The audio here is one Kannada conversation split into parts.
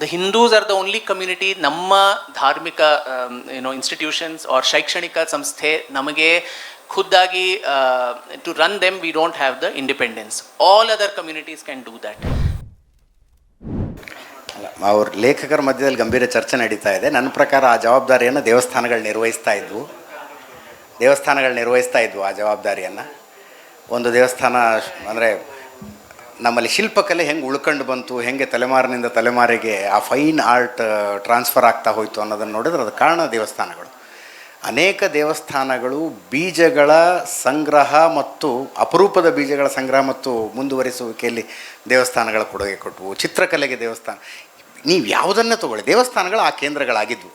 The Hindus are the only community ನಮ್ಮ ಧಾರ್ಮಿಕ ಏನೋ ಇನ್ಸ್ಟಿಟ್ಯೂಷನ್ಸ್ ಆರ್ ಶೈಕ್ಷಣಿಕ ಸಂಸ್ಥೆ ನಮಗೆ ಖುದ್ದಾಗಿ to run them we don't have the independence all other communities can do that ಅವ್ರ ಲೇಖಕರ ಮಧ್ಯದಲ್ಲಿ ಗಂಭೀರ ಚರ್ಚೆ ನಡೀತಾ ಇದೆ. ನನ್ನ ಪ್ರಕಾರ ಆ ಜವಾಬ್ದಾರಿಯನ್ನು ದೇವಸ್ಥಾನಗಳು ನಿರ್ವಹಿಸ್ತಾ ಇದ್ವು. ದೇವಸ್ಥಾನಗಳು ನಿರ್ವಹಿಸ್ತಾ ಇದ್ವು ಆ ಜವಾಬ್ದಾರಿಯನ್ನು. ಒಂದು ದೇವಸ್ಥಾನ, ಅಂದರೆ ನಮ್ಮಲ್ಲಿ ಶಿಲ್ಪಕಲೆ ಹೆಂಗೆ ಉಳ್ಕೊಂಡು ಬಂತು, ಹೆಂಗೆ ತಲೆಮಾರಿನಿಂದ ತಲೆಮಾರಿಗೆ ಆ ಫೈನ್ ಆರ್ಟ್ ಟ್ರಾನ್ಸ್ಫರ್ ಆಗ್ತಾ ಹೋಯಿತು ಅನ್ನೋದನ್ನು ನೋಡಿದ್ರೆ ಅದು ಕಾರಣ ದೇವಸ್ಥಾನಗಳು. ಅನೇಕ ದೇವಸ್ಥಾನಗಳು ಬೀಜಗಳ ಸಂಗ್ರಹ ಮತ್ತು ಅಪರೂಪದ ಬೀಜಗಳ ಸಂಗ್ರಹ ಮತ್ತು ಮುಂದುವರಿಸುವಿಕೆಯಲ್ಲಿ ದೇವಸ್ಥಾನಗಳ ಕೊಡುಗೆ ಕೊಟ್ಟವು ಚಿತ್ರಕಲೆಗೆ ದೇವಸ್ಥಾನ. ನೀವು ಯಾವುದನ್ನೇ ತಗೊಳ್ಳಿ. ದೇವಸ್ಥಾನಗಳು ಆ ಕೇಂದ್ರಗಳಾಗಿದ್ವು.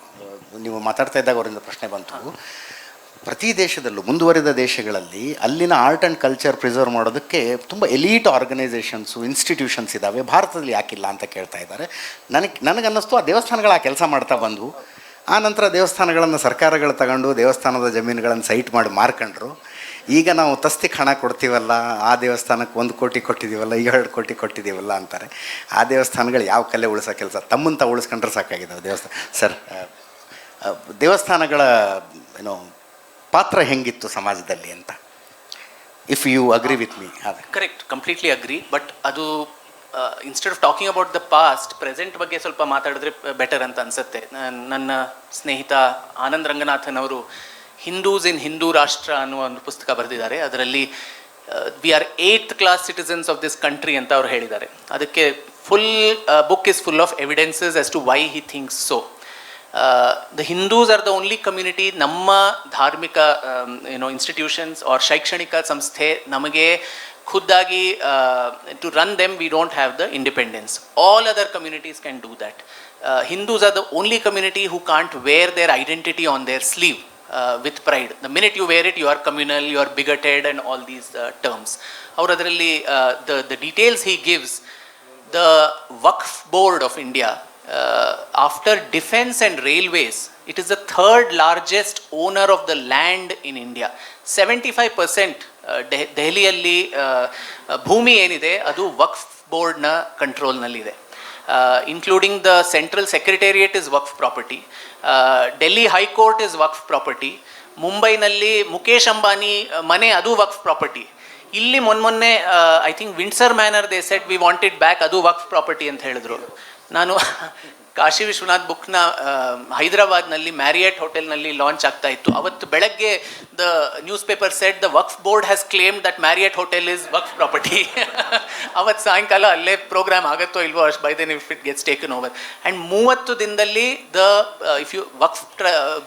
ನೀವು ಮಾತಾಡ್ತಾ ಇದ್ದಾಗ ಅವರಿಂದ ಪ್ರಶ್ನೆ ಬಂತು. ಪ್ರತಿ ದೇಶದಲ್ಲೂ, ಮುಂದುವರಿದ ದೇಶಗಳಲ್ಲಿ ಅಲ್ಲಿನ ಆರ್ಟ್ ಆ್ಯಂಡ್ ಕಲ್ಚರ್ ಪ್ರಿಸರ್ವ್ ಮಾಡೋದಕ್ಕೆ ತುಂಬ ಎಲೀಟ್ ಆರ್ಗನೈಸೇಷನ್ಸು ಇನ್ಸ್ಟಿಟ್ಯೂಷನ್ಸ್ ಇದ್ದಾವೆ ಭಾರತದಲ್ಲಿ ಯಾಕಿಲ್ಲ ಅಂತ ಕೇಳ್ತಾ ಇದ್ದಾರೆ. ನನಗೆ, ನನಗನ್ನಿಸ್ತು ಆ ದೇವಸ್ಥಾನಗಳು ಆ ಕೆಲಸ ಮಾಡ್ತಾ ಬಂದವು. ಆ ನಂತರ ದೇವಸ್ಥಾನಗಳನ್ನು ಸರ್ಕಾರಗಳು ತಗೊಂಡು ದೇವಸ್ಥಾನದ ಜಮೀನುಗಳನ್ನು ಸೈಟ್ ಮಾಡಿ ಮಾರ್ಕೊಂಡ್ರು. ಈಗ ನಾವು ತಸ್ತಿಗೆ ಹಣ ಕೊಡ್ತೀವಲ್ಲ, ಆ ದೇವಸ್ಥಾನಕ್ಕೆ ಒಂದು ಕೋಟಿ ಕೊಟ್ಟಿದ್ದೀವಲ್ಲ ಎರಡು ಕೋಟಿ ಕೊಟ್ಟಿದ್ದೀವಲ್ಲ ಅಂತಾರೆ. ಆ ದೇವಸ್ಥಾನಗಳು ಯಾವ ಕಲೆ ಉಳಿಸೋ ಕೆಲಸ? ತಮ್ಮಂತ ಉಳಿಸ್ಕೊಂಡ್ರೆ ಸಾಕಾಗಿದ್ದಾವೆ ದೇವಸ್ಥಾನ. ಸರ್ ದೇವಸ್ಥಾನಗಳ, ಏನೋ ಪಾತ್ರ ಹೆಂಗಿತ್ತು ಸಮಾಜದಲ್ಲಿ ಅಂತ. If you agree with me correct completely agree but ಅದು instead of talking about the past present ಬಗ್ಗೆ ಸ್ವಲ್ಪ ಮಾತಾಡಿದ್ರೆ ಬೆಟರ್ ಅಂತ ಅನ್ಸುತ್ತೆ. ನನ್- ನನ್ನ ಸ್ನೇಹಿತ ಆನಂದ್ ರಂಗನಾಥನ್ ಅವರು ಹಿಂದೂಸ್ ಇನ್ ಹಿಂದೂ ರಾಷ್ಟ್ರ ಅನ್ನುವ ಒಂದು ಪುಸ್ತಕ ಬರೆದಿದ್ದಾರೆ. ಅದರಲ್ಲಿ we are eighth class citizens of this country ಅಂತ ಅವ್ರು ಹೇಳಿದ್ದಾರೆ. ಅದಕ್ಕೆ full book is full of evidences as to why he thinks so the Hindus are the only community ನಮ್ಮ ಧಾರ್ಮಿಕ ಏನೋ ಇನ್ಸ್ಟಿಟ್ಯೂಷನ್ಸ್ ಆರ್ ಶೈಕ್ಷಣಿಕ ಸಂಸ್ಥೆ ನಮಗೆ ಖುದ್ದಾಗಿ to run them we don't have the independence all other communities can do that Hindus are the only community who can't wear their identity on their sleeve with pride the minute you wear it you are communal you are bigoted and all these terms ಅವ್ರು ಅದರಲ್ಲಿ the the details he gives the Waqf Board of India, uh, after defense and railways, it is the third largest owner of the land in India. 75% ದೆಹಲಿಯಲ್ಲಿ uh, ಭೂಮಿ ಏನಿದೆ ಅದು ವಕ್ಫ್ ಬೋರ್ಡ್ನ ಕಂಟ್ರೋಲ್ನಲ್ಲಿದೆ. Including the central secretariat is Waqf property Delhi high court is Waqf property ಮುಂಬೈನಲ್ಲಿ ಮುಖೇಶ್ ಅಂಬಾನಿ uh, ಮನೆ ಅದು ವಕ್ಫ್ ಪ್ರಾಪರ್ಟಿ ಇಲ್ಲಿ ಮೊನ್ನೆ I think Windsor Manor they said we wanted back ಅದು ವಕ್ಫ್ ಪ್ರಾಪರ್ಟಿ ಅಂತ ಹೇಳಿದ್ರು. ನಾನು ಕಾಶಿ ವಿಶ್ವನಾಥ್ ಬುಕ್ನ ಹೈದರಾಬಾದ್ನಲ್ಲಿ ಮ್ಯಾರಿಯಟ್ ಹೋಟೆಲ್ನಲ್ಲಿ ಲಾಂಚ್ ಆಗ್ತಾ ಇತ್ತು. ಅವತ್ತು ಬೆಳಗ್ಗೆ the newspaper said the Waqf Board has claim that Marriott hotel is Waqf property. ಅವತ್ತು ಸಾಯಂಕಾಲ ಅಲ್ಲೇ ಪ್ರೋಗ್ರಾಮ್ ಆಗುತ್ತೋ ಇಲ್ವೋ ಅಷ್ಟು by then if it gets taken over and ಮೂವತ್ತು ದಿನದಲ್ಲಿ the if you Waqf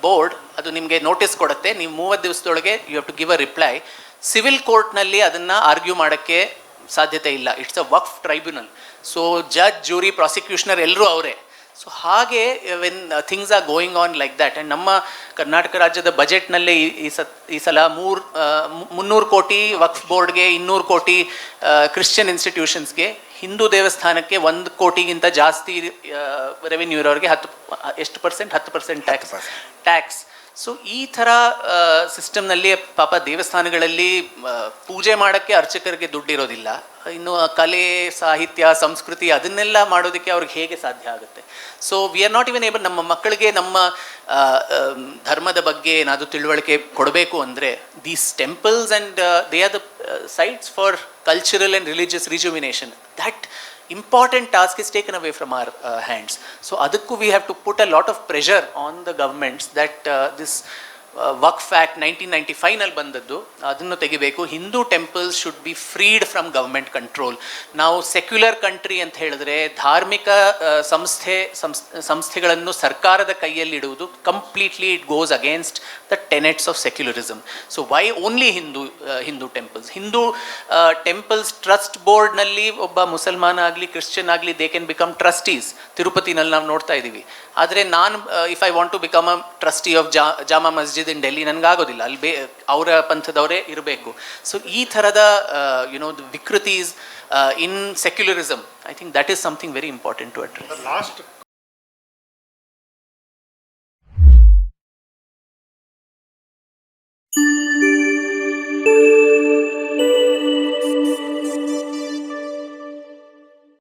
Board ಅದು ನಿಮಗೆ ನೋಟಿಸ್ ಕೊಡುತ್ತೆ. ನೀವು ಮೂವತ್ತು ದಿವಸದೊಳಗೆ you have to give a reply civil ಕೋರ್ಟ್ನಲ್ಲಿ ಅದನ್ನು ಆರ್ಗ್ಯೂ ಮಾಡೋಕ್ಕೆ ಸಾಧ್ಯತೆ ಇಲ್ಲ. It's a Waqf tribunal so judge jury prosecutioner ಎಲ್ಲರೂ ಅವರೇ. ಸೊ ಹಾಗೆ when things are going on like that and ನಮ್ಮ ಕರ್ನಾಟಕ ರಾಜ್ಯದ ಬಜೆಟ್ನಲ್ಲೇ ಈ ಈ ಸತ್ ಈ ಸಲ ಮೂರು ಮುನ್ನೂರು ಕೋಟಿ ವಕ್ಫ್ ಬೋರ್ಡ್ಗೆ ಇನ್ನೂರು ಕೋಟಿ ಕ್ರಿಶ್ಚಿಯನ್ ಇನ್ಸ್ಟಿಟ್ಯೂಷನ್ಸ್ಗೆ ಹಿಂದೂ ದೇವಸ್ಥಾನಕ್ಕೆ ಒಂದು ಕೋಟಿಗಿಂತ ಜಾಸ್ತಿ ರೆವಿನ್ಯೂ ಇರೋರಿಗೆ ಹತ್ತು ಎಷ್ಟು ಪರ್ಸೆಂಟ್ ಹತ್ತು ಪರ್ಸೆಂಟ್ ಟ್ಯಾಕ್ಸ್ ಟ್ಯಾಕ್ಸ್ ಸೊ ಈ ಥರ ಸಿಸ್ಟಮ್ನಲ್ಲಿ ಪಾಪ ದೇವಸ್ಥಾನಗಳಲ್ಲಿ ಪೂಜೆ ಮಾಡೋಕ್ಕೆ ಅರ್ಚಕರಿಗೆ ದುಡ್ಡಿರೋದಿಲ್ಲ. ಇನ್ನು ಕಲೆ, ಸಾಹಿತ್ಯ, ಸಂಸ್ಕೃತಿ ಅದನ್ನೆಲ್ಲ ಮಾಡೋದಕ್ಕೆ ಅವ್ರಿಗೆ ಹೇಗೆ ಸಾಧ್ಯ ಆಗುತ್ತೆ? So we are not even able ನಮ್ಮ ಮಕ್ಕಳಿಗೆ ನಮ್ಮ ಧರ್ಮದ ಬಗ್ಗೆ ಏನಾದರೂ ತಿಳುವಳಿಕೆ ಕೊಡಬೇಕು ಅಂದರೆ these temples and they are the sites for cultural and religious rejuvenation that important task is taken away from our uh, hands. So adukku we have to put a lot of pressure on the governments that uh, this Waqf act nineteen ninety finally ಬಂದದ್ದು, ಅದನ್ನು ತೆಗಿಬೇಕು. Hindu temples should be freed from government control. ನಾವು ಸೆಕ್ಯುಲರ್ ಕಂಟ್ರಿ ಅಂತ ಹೇಳಿದ್ರೆ, ಧಾರ್ಮಿಕ ಸಂಸ್ಥೆ, ಸಂಸ್- ಸಂಸ್ಥೆಗಳನ್ನು ಸರ್ಕಾರದ ಕೈಯಲ್ಲಿಡುವುದು completely it goes against the tenets of secularism so why only Hindu Hindu temples? Hindu temples trust ಬೋರ್ಡ್ನಲ್ಲಿ ಒಬ್ಬ ಮುಸಲ್ಮಾನ ಆಗಲಿ, ಕ್ರಿಶ್ಚಿಯನ್ ಆಗಲಿ ದೇ ಕ್ಯಾನ್ ಬಿಕಮ್ ಟ್ರಸ್ಟೀಸ್ ತಿರುಪತಿನಲ್ಲಿ ನಾವು ನೋಡ್ತಾ ಇದ್ದೀವಿ. ಆದರೆ ನಾನು if I want to become a trustee of ಜಾ, ಜಾಮಾ ಮಸ್ಜಿದ್ ಇನ್ ಡೆಲ್ಲಿ ನನಗಾಗೋದಿಲ್ಲ ಅಲ್ಲಿ ಬೇ ಅವರ ಪಂಥದವರೇ ಇರಬೇಕು ಸೊ ಈ ಥರದ you know ವಿಕೃತೀಸ್ in secularism I think that is something very important to address last